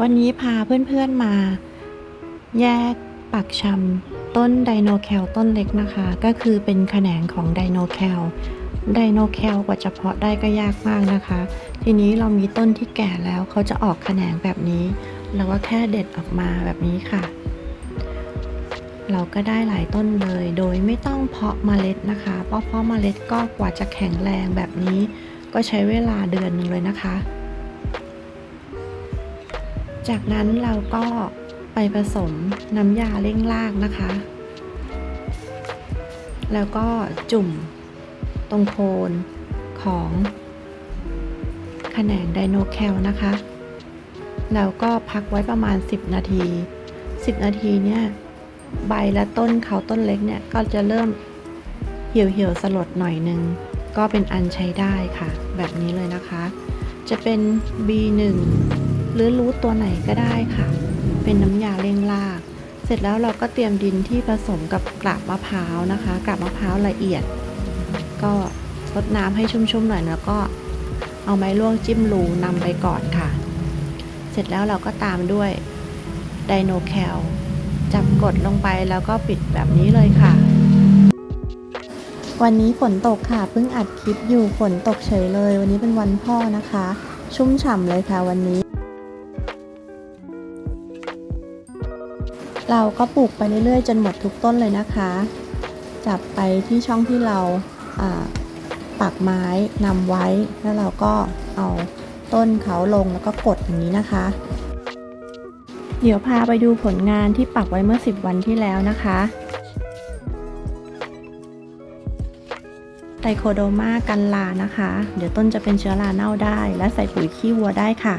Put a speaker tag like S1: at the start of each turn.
S1: วันนี้พาเพื่อนๆมา แยกปักชำต้นไดโนแคลต้นเล็กนะคะ ก็คือเป็นแขนงของไดโนแคลไดโนแคลกว่าจะเพาะได้ก็ยากมากนะคะ ทีนี้เรามีต้นที่แก่แล้วเขาจะออกแขนงแบบนี้เราก็แค่เด็ดออกมาแบบนี้ค่ะ เราก็ได้หลายต้นเลย โดยไม่ต้องเพาะเมล็ดนะคะ เพราะเพาะเมล็ดก็กว่าจะแข็งแรงแบบนี้ ก็ใช้เวลาเดือนหนึ่งเลยนะคะ จากนั้นเราก็ไปผสมน้ำยาเร่งรากนะคะ แล้วก็จุ่มตรงโคนของแขนงไดโนแคลนะคะ แล้วก็พักไว้ประมาณ 10 นาที 10 นาทีเนี่ยใบและต้นเขาต้นเล็กเนี่ยก็จะเริ่มเหี่ยวเหี่ยวๆสลดหน่อยหนึ่งก็เป็นอันใช้ได้ค่ะ แบบนี้เลยนะคะ จะเป็น B1 หรือรูทตัวไหนก็ได้ค่ะ เป็นน้ำยาเร่งราก เสร็จแล้วเราก็เตรียมดินที่ผสมกับกาบมะพร้าวนะคะกาบมะพร้าวละเอียด ก็รดน้ำให้ชุ่มๆหน่อยแล้วก็เอาไม้ลวกจิ้มรูนำไปก่อนค่ะ เสร็จแล้วเราก็ตามด้วยไดโนแคลจับกดลงไปแล้วก็ปิดแบบนี้เลยค่ะ วันนี้ฝนตกค่ะเพิ่งอัดคลิปอยู่ฝนตกเฉยเลย วันนี้เป็นวันพ่อนะคะ ชุ่มฉ่ำเลยค่ะวันนี้ เราก็ปลูกไปเรื่อยๆ จนหมดทุกต้นเลยนะคะ จับไปที่ช่องที่เราปักไม้นำไว้ แล้วเราก็เอาต้นเขาลงแล้วก็กดอย่างนี้นะคะ เดี๋ยวพาไปดูผลงานที่ปักไว้เมื่อ 10 วันที่แล้วนะคะไตโคโดมากันลานะคะ เดี๋ยวต้นจะเป็นเชื้อราเน่าได้ และใส่ปุ๋ยขี้วัวได้ค่ะ